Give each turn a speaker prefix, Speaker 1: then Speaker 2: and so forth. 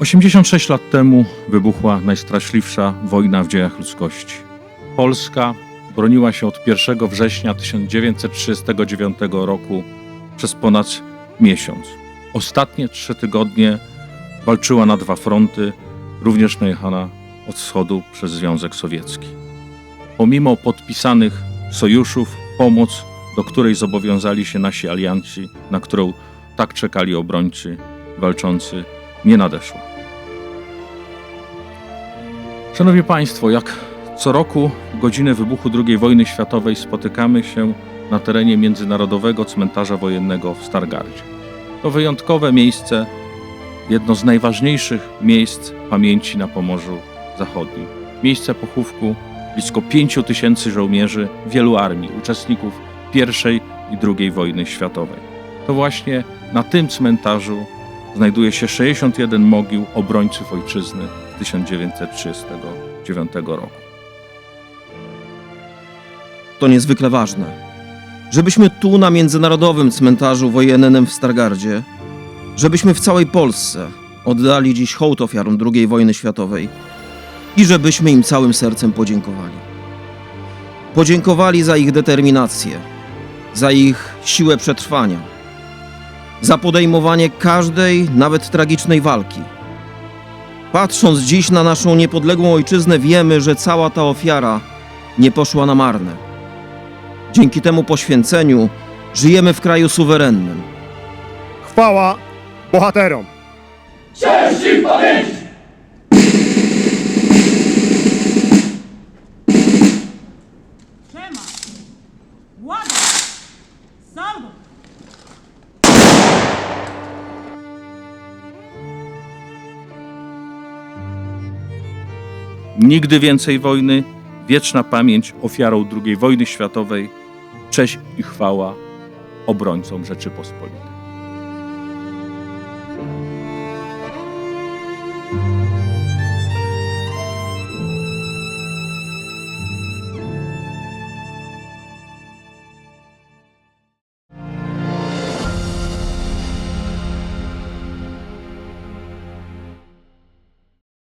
Speaker 1: 86 lat temu wybuchła najstraszliwsza wojna w dziejach ludzkości. Polska broniła się od 1 września 1939 roku przez ponad miesiąc. Ostatnie trzy tygodnie walczyła na dwa fronty, również najechana od wschodu przez Związek Sowiecki. Pomimo podpisanych sojuszów, pomoc, do której zobowiązali się nasi alianci, na którą tak czekali obrońcy walczący, nie nadeszła. Szanowni Państwo, jak co roku godzinę wybuchu II wojny światowej spotykamy się na terenie Międzynarodowego Cmentarza Wojennego w Stargardzie. To wyjątkowe miejsce, jedno z najważniejszych miejsc pamięci na Pomorzu Zachodnim. Miejsce pochówku blisko 5 tysięcy żołnierzy wielu armii, uczestników I i II wojny światowej. To właśnie na tym cmentarzu znajduje się 61 mogił obrońców ojczyzny 1939 roku.
Speaker 2: To niezwykle ważne, żebyśmy tu na Międzynarodowym Cmentarzu Wojennym w Stargardzie, żebyśmy w całej Polsce oddali dziś hołd ofiarom II wojny światowej i żebyśmy im całym sercem podziękowali. Podziękowali za ich determinację, za ich siłę przetrwania, za podejmowanie każdej, nawet tragicznej walki. Patrząc dziś na naszą niepodległą ojczyznę, wiemy, że cała ta ofiara nie poszła na marne. Dzięki temu poświęceniu żyjemy w kraju suwerennym.
Speaker 3: Chwała bohaterom!
Speaker 4: Siema! Łaga! Salwo!
Speaker 1: Nigdy więcej wojny, wieczna pamięć ofiarą II wojny światowej, cześć i chwała obrońcom Rzeczypospolitej.